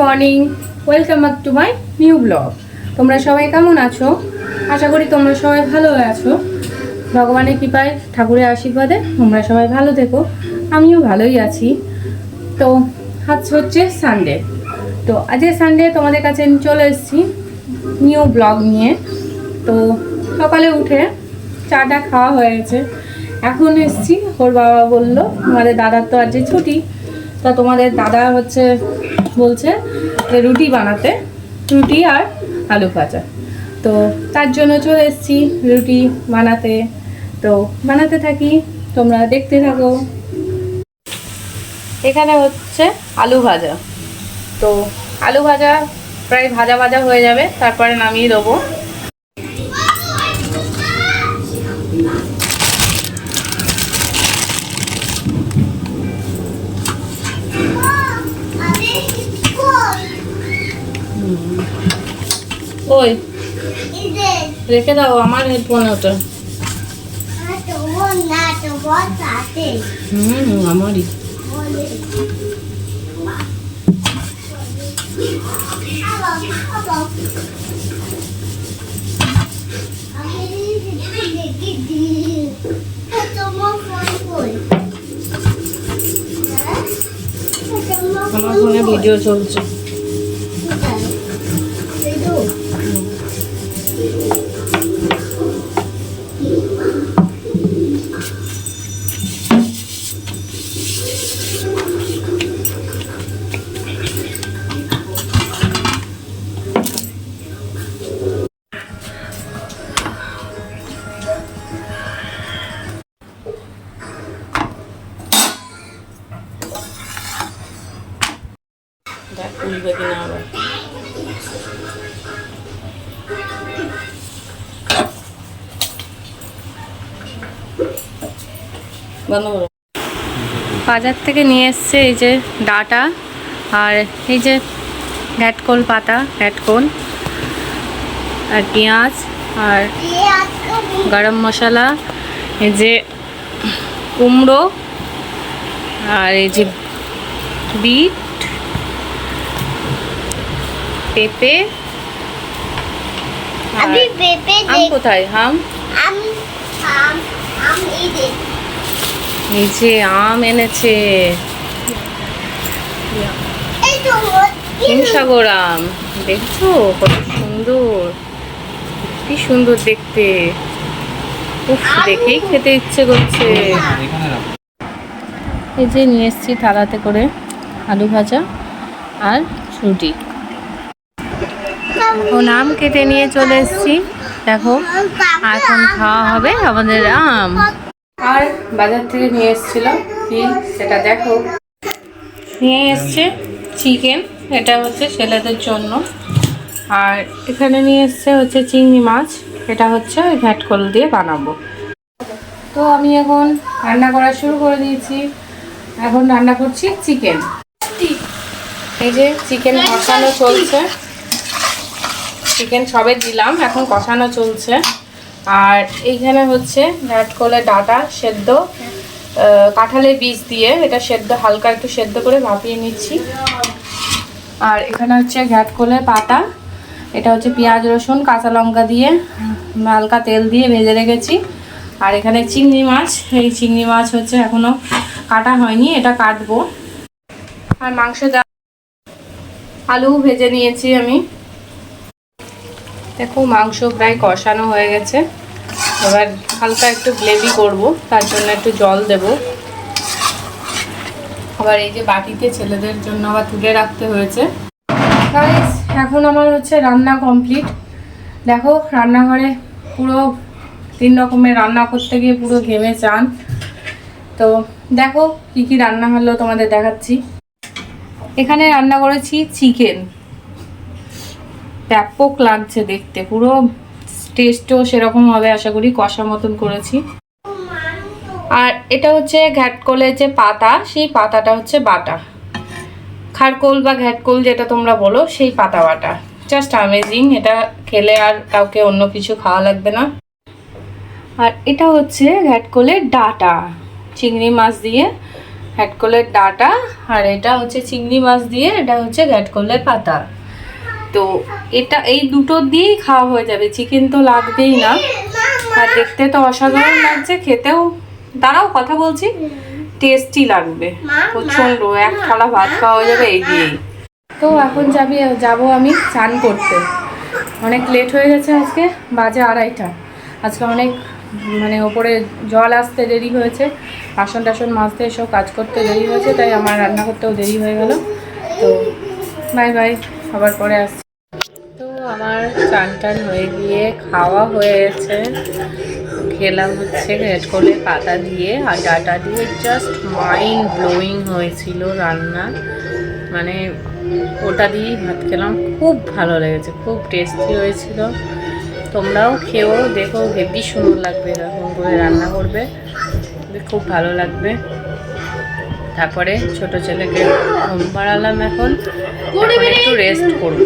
Morning welcome back to my new blog তোমরা সবাই কেমন আছো? আশা করি তোমরা সবাই ভালো আছো। ভগবানের কৃপায়, ঠাকুরের আশীর্বাদে তোমরা সবাই ভালো থেকো। আমিও ভালোই আছি। তো, আজ হচ্ছে সানডে তো, আজকে সানডে তোমাদের কাছে চলে এসেছি নিউ ব্লগ নিয়ে। তো, সকালে উঠে চাটা খাওয়া হয়ে গেছে। এখন এসছি, ওর বাবা বলল আমাদের দাদার তো আজকে ছুটি। তা তোমাদের দাদা হচ্ছে বলছে যে রুটি বানাতে, রুটি আর আলু ভাজা। তো তার জন্য চলে এসেছি রুটি বানাতে। তো বানাতে থাকি, তোমরা দেখতে থাকো। এখানে হচ্ছে আলু ভাজা। তো আলু ভাজা প্রায় ভাজা ভাজা হয়ে যাবে, তারপরে নামিয়ে দেবো। ওই রেখে দাও আমার হেডফোন ওটা হুম আমারই। আমার ফোনে ভিডিও চলছে। দেখ উঠবে কিনা আবার বন্ধ করো বাজার থেকে নিয়ে এসছে এই যে ডাটা আর এই যে ঘ্যাটকোল পাতা ঘ্যাটকোল আর পেঁয়াজ আর গরম মশলা, এই যে কুমড়ো আর এই যে বিট পেঁপে। আমি পেঁপে আম কোথায়? আম? আম আম আম এই দেখ। এই যে আম এনেছে। এই তো হিমসাগর আম। দেখছ? কত সুন্দর। কি সুন্দর দেখতে। উফ দেখেই খেতে ইচ্ছে করছে। এই যে নিয়ে এসেছি থালাতে করে আলু ভাজা আর রুটি। এখন আম কেটে নিয়ে চলে এসেছি। দেখো এখন খাওয়া হবে? আমাদের আম। আর বাজার থেকে নিয়ে এসেছিল কি সেটা দেখো। নিয়ে এসছে চিকেন এটা হচ্ছে ছেলেদের জন্য। আর এখানে নিয়ে এসছে হচ্ছে চিংড়ি মাছ এটা হচ্ছে ওই ঘ্যাটকল দিয়ে বানাবো। তো আমি এখন রান্না করা শুরু করে দিয়েছি। এখন রান্না করছি চিকেন। এই যে চিকেন কষানো চলছে। চিকেন সবে দিলাম, এখন কষানো চলছে। আর এইখানে হচ্ছে ঘ্যাটকলের ডাটা সেদ্ধ কাঁঠালের বীজ দিয়ে এটা সেদ্ধ, হালকা একটু সেদ্ধ করে ভাপিয়ে নিচ্ছি। আর এখানে হচ্ছে ঘ্যাটকলের পাতা, এটা হচ্ছে পেঁয়াজ, রসুন, কাঁচা লঙ্কা দিয়ে হালকা তেল দিয়ে ভেজে রেখেছি। আর এখানে চিংড়ি মাছ, এই চিংড়ি মাছ হচ্ছে এখনও কাটা হয়নি, এটা কাটবো। আর মাংস আলু ভেজে নিয়েছি আমি। দেখো মাংস প্রায় কষানো হয়ে গেছে। এবার হালকা একটু গ্রেভি করব, তার জন্য একটু জল দেব। আবার এই যে বাটিতে ছেলেদের জন্য আবার তুলে রাখতে হয়েছে। এখন আমার হচ্ছে রান্না কমপ্লিট দেখো, রান্নাঘরে পুরো তিন রকমের রান্না করতে গিয়ে পুরো ঘেমে চান। তো দেখো, কি কি রান্না হলো তোমাদের দেখাচ্ছি। এখানে রান্না করেছি চিকেন ব্যাপক লাগছে দেখতে। পুরো টেস্টও সেরকম হবে আশা করি কষা মতন করেছি। আর এটা হচ্ছে ঘ্যাটকলের যে পাতা, সেই পাতাটা হচ্ছে বাটা। খারকোল বা ঘ্যাটকোল যেটা তোমরা বলো, সেই পাতা বাটা। জাস্ট অ্যামেজিং এটা খেলে আর কাউকে অন্য কিছু খাওয়া লাগবে না। আর এটা হচ্ছে ঘ্যাটকলের ডাটা। চিংড়ি মাছ দিয়ে ঘ্যাটকলের ডাটা, আর এটা হচ্ছে চিংড়ি মাছ দিয়ে, এটা হচ্ছে ঘ্যাটকলের পাতা। তো এটা, এই দুটো দিয়েই খাওয়া হয়ে যাবে। চিকেন তো লাগবেই না। আর দেখতে তো অসাধারণ লাগছে, খেতেও দাঁড়াও, কথা বলছি। টেস্টি লাগবে। প্রচণ্ড, এক থালা ভাত খাওয়া যাবে, এই দিয়েই। তো এখন যাবি, যাব আমি স্নান করতে। অনেক লেট হয়ে গেছে আজকে, বাজে আড়াইটা। আজকে অনেক মানে ওপরে জল আসতে দেরি হয়েছে, বাসন টাসন মাজতে এসব কাজ করতে দেরি হয়েছে, তাই আমার রান্না করতেও দেরি হয়ে গেল। তো বাই বাই আবার পরে আসছি। আমার চান টান হয়ে গিয়ে খাওয়া হয়েছে। খেলাম হচ্ছে করে পাতা দিয়ে আর ডাটা দিয়ে জাস্ট মাইন্ড ব্লোয়িং হয়েছিল রান্না। মানে ওটা দিয়েই ভাত খেলাম। খুব ভালো লেগেছে খুব টেস্টি হয়েছিল। তোমরাও খেয়েও দেখো হেভি সুন্দর লাগবে এরকম করে রান্না করবে। খুব ভালো লাগবে। তারপরে ছোট ছেলেকে ঘুম পাড়ালাম এখন। এখন একটু রেস্ট করব।